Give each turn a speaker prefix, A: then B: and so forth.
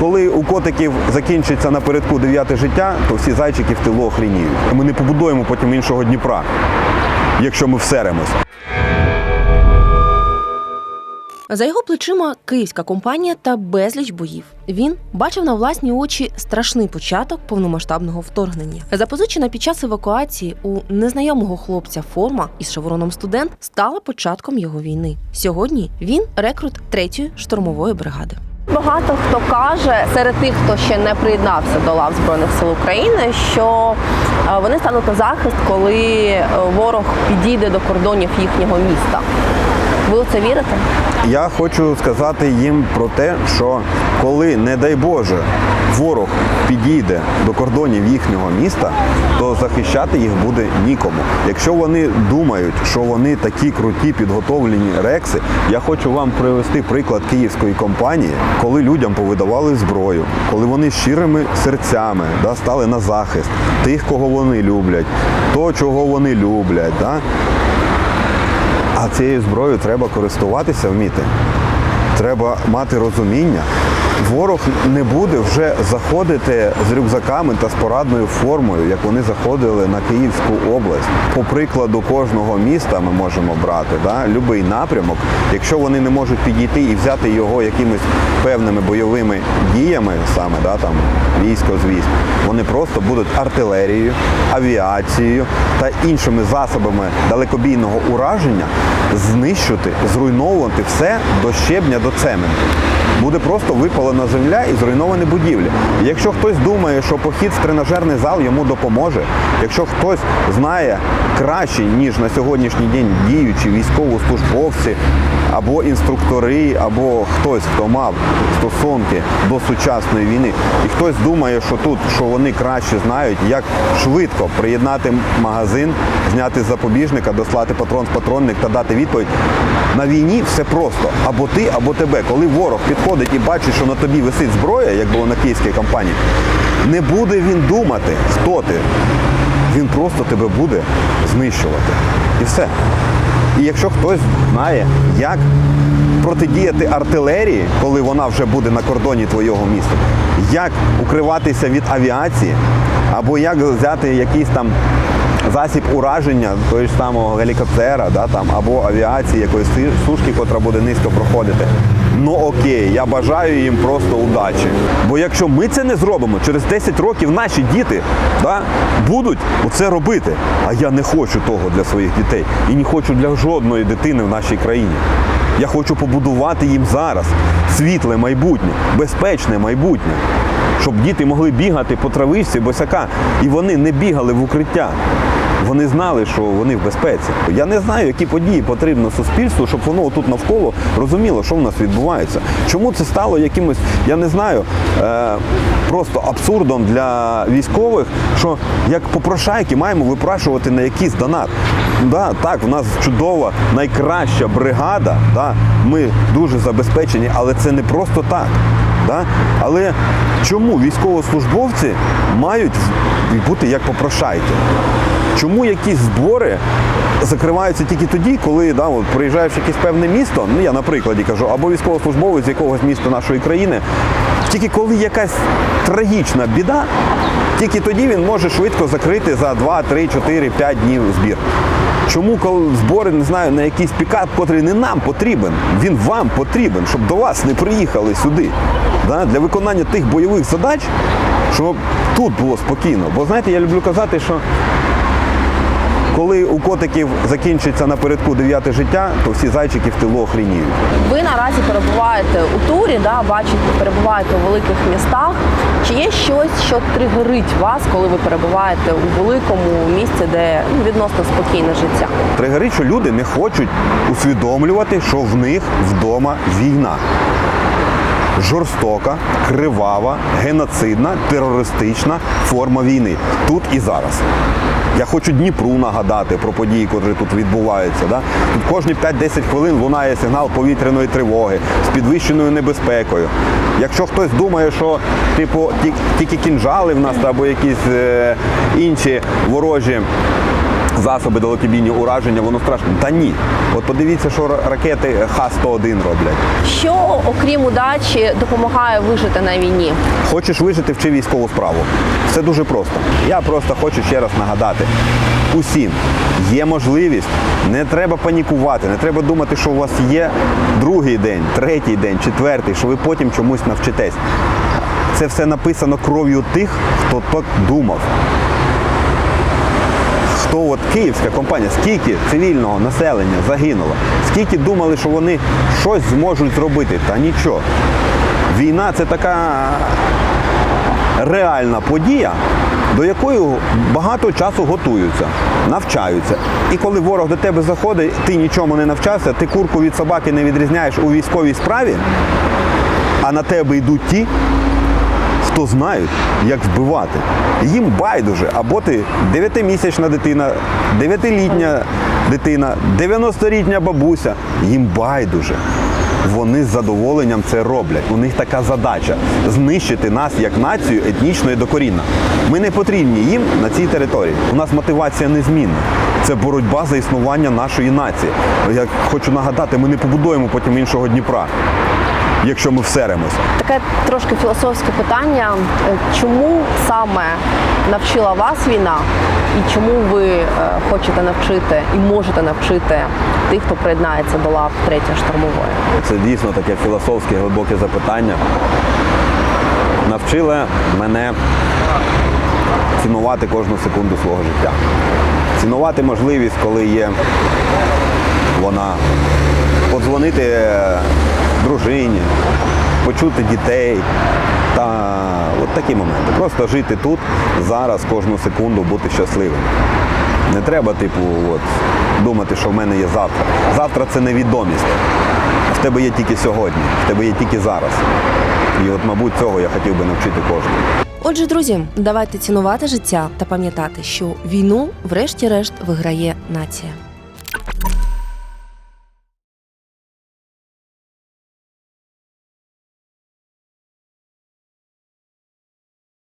A: Коли у котиків закінчиться напередку дев'яте життя, то всі зайчики в тилу охреніють. Ми не побудуємо потім іншого Дніпра, якщо ми всеремось.
B: За його плечима київська компанія та безліч боїв. Він бачив на власні очі страшний початок повномасштабного вторгнення. Запозичена під час евакуації у незнайомого хлопця форма із шевроном студент стала початком його війни. Сьогодні він рекрут третьої штурмової бригади.
C: Багато хто каже серед тих, хто ще не приєднався до лав збройних сил України, що е, вони стануть на захист, коли е, ворог підійде до кордонів їхнього міста. Ви у це вірите?
A: Я хочу сказати їм про те, що коли, не дай Боже, ворог підійде до кордонів їхнього міста, то захищати їх буде нікому. Якщо вони думають, що вони такі круті підготовлені рекси, я хочу вам привести приклад київської компанії, коли людям повидавали зброю, коли вони щирими серцями да, стали на захист тих, кого вони люблять, то, чого вони люблять. Да, а цією зброєю треба користуватися вміти. Треба мати розуміння. Ворог не буде вже заходити з рюкзаками та з порадною формою, як вони заходили на Київську область. По прикладу кожного міста ми можемо брати да, любий напрямок. Якщо вони не можуть підійти і взяти його якимись певними бойовими діями, саме да, там військо з вони просто будуть артилерією, авіацією та іншими засобами далекобійного ураження знищити, зруйновувати все до щебня, до цементу. Буде просто випалена земля і зруйновані будівлі. Якщо хтось думає, що похід в тренажерний зал йому допоможе, якщо хтось знає краще, ніж на сьогоднішній день діючі військовослужбовці або інструктори, або хтось, хто мав стосунки до сучасної війни, і хтось думає, що тут що вони краще знають, як швидко приєднати магазин, зняти запобіжника, дослати патрон з патронник та дати відповідь. На війні все просто або ти, або тебе. Коли ворог підходить і бачить, що на тобі висить зброя, як було на київській кампанії, не буде він думати, хто ти. Він просто тебе буде знищувати. І все. І якщо хтось знає, як протидіяти артилерії, коли вона вже буде на кордоні твого міста, як укриватися від авіації, або як взяти якийсь там засіб ураження того ж самого гелікоптера, да, там, або авіації якоїсь сушки, котра буде низько проходити. Ну окей, я бажаю їм просто удачі. Бо якщо ми це не зробимо, через 10 років наші діти да, будуть це робити. А я не хочу того для своїх дітей і не хочу для жодної дитини в нашій країні. Я хочу побудувати їм зараз світле майбутнє, безпечне майбутнє, щоб діти могли бігати по травичці босяка, і вони не бігали в укриття. Вони знали, що вони в безпеці. Я не знаю, які події потрібно суспільству, щоб воно тут навколо розуміло, що в нас відбувається. Чому це стало якимось, я не знаю, е, просто абсурдом для військових, що як попрошайки маємо випрашувати на якийсь донат. Да, так, в нас чудова, найкраща бригада. Да, ми дуже забезпечені, але це не просто так. Да? Але чому військовослужбовці мають бути як попрошайки? Чому якісь збори закриваються тільки тоді, коли да, от, приїжджаєш в якесь певне місто, ну я на прикладі кажу, або військовослужбовець з якогось міста нашої країни, тільки коли якась трагічна біда, тільки тоді він може швидко закрити за 2, 3, 4, 5 днів збір. Чому коли збори не знаю на якийсь пікап, котрий не нам потрібен, він вам потрібен, щоб до вас не приїхали сюди. Да? Для виконання тих бойових задач, щоб тут було спокійно. Бо знаєте, я люблю казати, що коли у котиків закінчиться напередку дев'яте життя, то всі зайчики в тилу охреніють.
C: Ви наразі перебуваєте у турі, да, бачите, перебуваєте у великих містах. Чи є щось, що тригерить вас, коли ви перебуваєте у великому місці, де ну, відносно спокійне життя?
A: Тригерить, що люди не хочуть усвідомлювати, що в них вдома війна. Жорстока, кривава, геноцидна, терористична форма війни тут і зараз. Я хочу Дніпру нагадати про події, котрі тут відбуваються. Да? Тут кожні 5-10 хвилин лунає сигнал повітряної тривоги з підвищеною небезпекою. Якщо хтось думає, що типу ті- тільки кінжали в нас або якісь е, інші ворожі засоби далекобійні ураження, воно страшно. Та ні. От подивіться, що ракети Х-101 роблять.
C: Що, окрім удачі, допомагає вижити на війні?
A: Хочеш вижити, вчи військову справу. Все дуже просто. Я просто хочу ще раз нагадати. Усім є можливість, не треба панікувати, не треба думати, що у вас є другий день, третій день, четвертий, що ви потім чомусь навчитесь. Це все написано кров'ю тих, хто так думав. Хто от київська компанія, скільки цивільного населення загинуло, скільки думали, що вони щось зможуть зробити, та нічого. Війна це така реальна подія, до якої багато часу готуються, навчаються. І коли ворог до тебе заходить, ти нічому не навчався, ти курку від собаки не відрізняєш у військовій справі, а на тебе йдуть ті, хто знають, як вбивати. Їм байдуже, або ти 9-місячна дитина, 9-літня дитина, 90-літня бабуся. Їм байдуже. Вони з задоволенням це роблять. У них така задача знищити нас як націю етнічно і докорінно. Ми не потрібні їм на цій території. У нас мотивація незмінна. Це боротьба за існування нашої нації. Я хочу нагадати, ми не побудуємо потім іншого Дніпра, якщо ми всеремось.
C: Таке трошки філософське питання. Е, Чому саме навчила вас війна, і чому ви е, хочете навчити і можете навчити тих, хто приєднається до лав третьої штурмової?
A: Це дійсно таке філософське глибоке запитання. Навчили мене цінувати кожну секунду свого життя. Цінувати можливість, коли є вона подзвонити е, дружині, почути дітей. Та от такі моменти. Просто жити тут, зараз, кожну секунду, бути щасливим. Не треба, типу, от, думати, що в мене є завтра. Завтра це невідомість. В тебе є тільки сьогодні, в тебе є тільки зараз. І от, мабуть, цього я хотів би навчити кожного.
B: Отже, друзі, давайте цінувати життя та пам'ятати, що війну, врешті-решт, виграє нація.